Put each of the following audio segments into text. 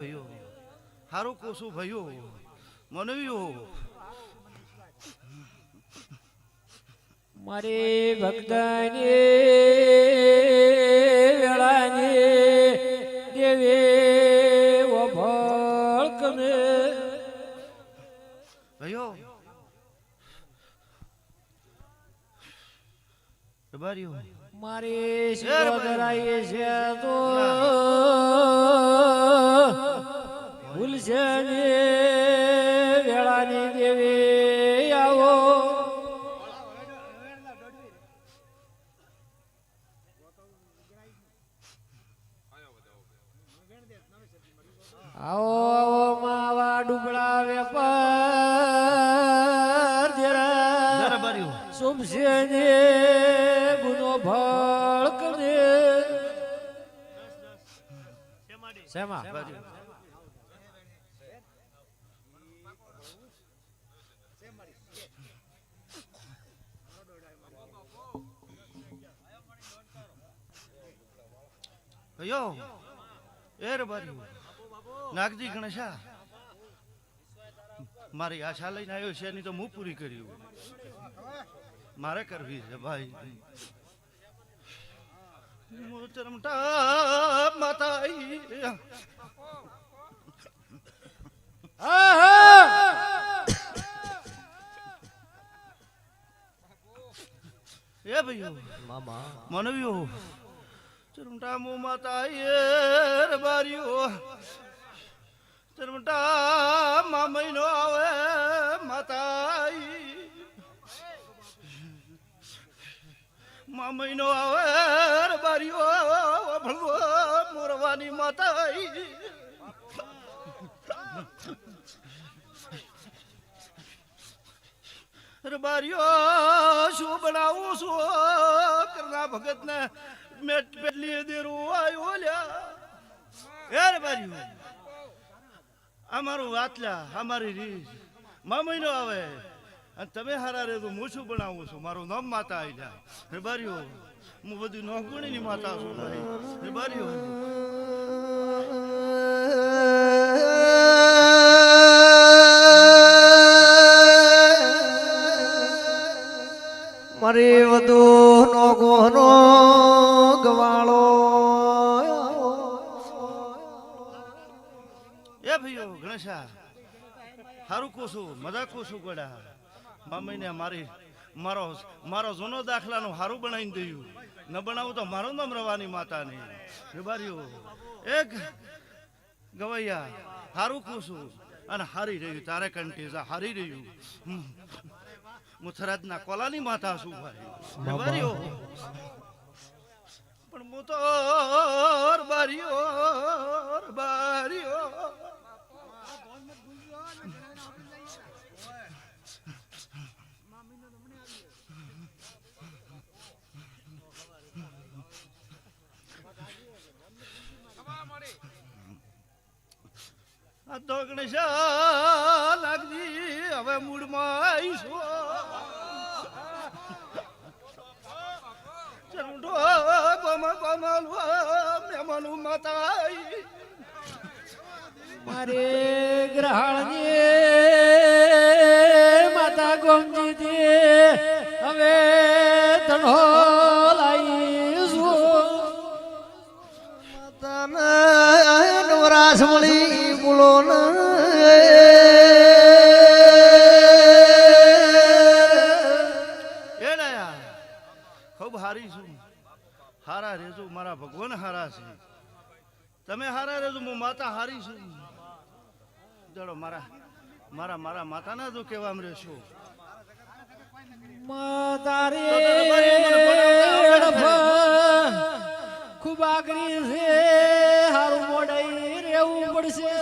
ભયો હારું કોશું ભયો મનવ્યો મારે ભક્તાની વેળાની દેવે ભયો. દબાર્યો મારે શિરોધરાય છે તો ભૂલશે ને વેળાની દેવી આવો. આવો આવો માવા ડુબળા વેપાર જરા દરબાર્યો શુભશે ને ગુનો ભળક ને શેમાં? દરબાર્યો ભયો એ નાગજી ગણેશા મારી આશા લઈને આવ્યો છે એની તો હું પૂરી કર્યું મારે કરવી છે ભાઈ. એ ભાઈ મામા. મનવ્યો ચરમટા મો માતા આઈ રે બારીઓ ચરમટા મા મહિનો આવે માતાઈ. મા મહિનો આવે બારીઓ ભળવો મોરવાની માતાઈ. રબારીઓ શું બનાવું શું કરના ભગત ને મેટ પેટલી દેરું આવ્યો લ્યા હે બારી અમારું વાતલા અમારી રીત મામઈનો આવે અને તમે હારા રે તો હું શું બનાવું છું મારું નામ માતા આવી જાય રબારીઓ હું બધું નોકુણીની માતા છું ભાઈ બારીઓ મારી વધુ હારું છું મજા છું ગોડા. મમ્મીને મારી, મારો મારો જૂનો દાખલાનું હારું બનાવીને દયું ન બનાવું તો મારું નામ રવાની માતાને. રબારીઓ એક ગવૈયા, હારું કોશું અને હારી રહ્યું, તારે કંઠી હારી રહ્યું. હું કોલાની માતા છું ભાઈ. રબારીઓ પણ હું તો બારીઓ બારીઓ. તો ગણેશા લાગજી હવે મૂળમાં આવીશું ચરુંડો ગોમા ગોમાલુ મેમાનું માતા આઈ. મારે ગ્રહણની માતા ગોમજી દે હવે તણો લાઈશું નવરાશ મળી બોલો ને એ ડાયા ખૂબ હારી છું. હારા રેજો મારા ભગવાન હારા છે. તમે હારા રેજો હું માતા હારી છું. ચલો મારા મારા મારા માતાના જો કેવા રહેશો. માતા હવે ખૂબ આગરી છે. હારું મોડાઈ રહેવું પડશે.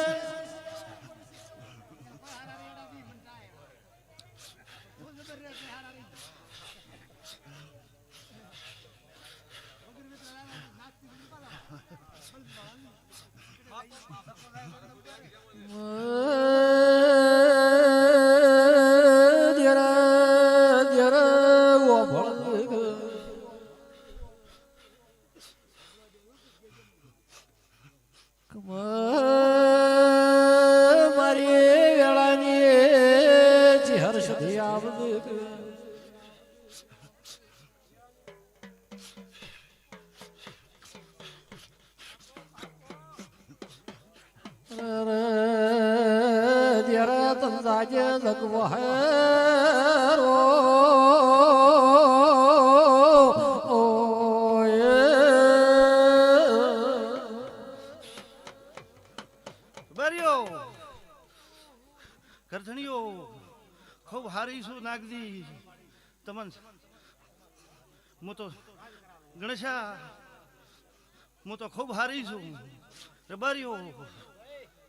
તન જાજે જગવહેરો ઓય બરિયો કરધણીઓ ખૂબ હારી છું નાગજી તમન હું તો ગણેશા હું તો ખૂબ હારી છું રે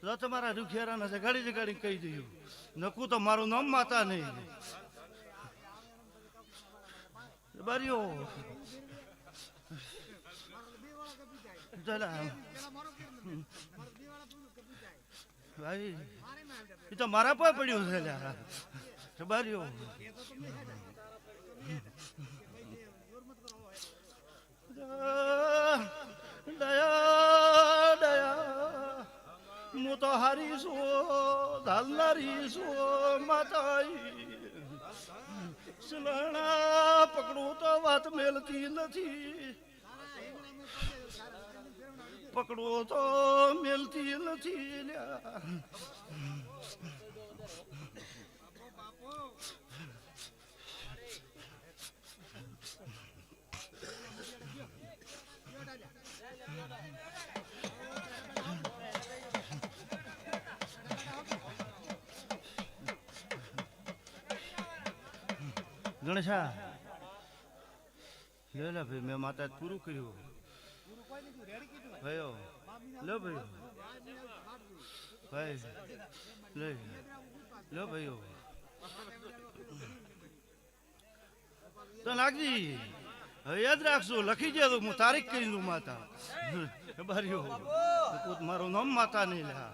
બરિયો જો તમારા રૂખિયારાને જગાડી જગાડી કહી દઉં નકું તો મારું નામ માતા નહીં. બરિયો ભાઈ, એ તો મારા પર પડ્યું છે દયા દયા હું તો હારી છું, ધાલનારી છું, માતાઈ. સલણા પકડું તો વાત મેલતી નથી. પકડવો તો મેલતી નથી લ્યા. ગણેશા. લે લે ભાઈ, મેં માતા પૂરું કર્યું. ભાઈઓ, લો ભાઈઓ. ભાઈ, લે, લો ભાઈઓ. તો નાગજી, હવે યાદ રાખજો, લખી દેજો હું તારીખ કરી દઉં માતા. બારીઓ મારું નામ માતા નહીં લ્યા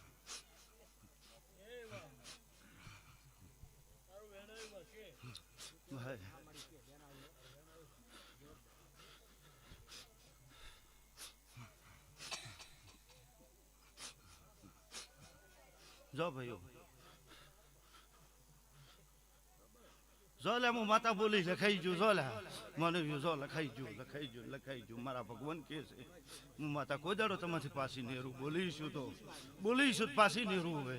જો ભાઈઓ. હું માતા બોલી લખાઈ જુ જો મને જો લખાઈ જુ લખાઈ જુ લખાઈ જુ મારા ભગવાન કે છે, હું માતા કોઈ દાડો તમારી પાસી નેરું બોલીશું તો. બોલીશું પાસી નેરું હવે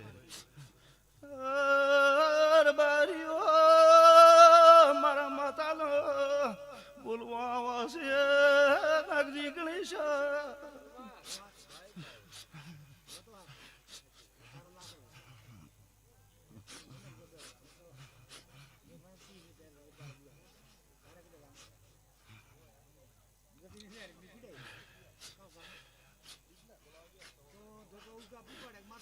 અર બારીઓ મારા માતાનો બોલવા આવશે નાગજી ગણેશ પાવળિયો આ તો ઢોલીએ પાવળિયો ગાવદો મોરો આગળ માતા છો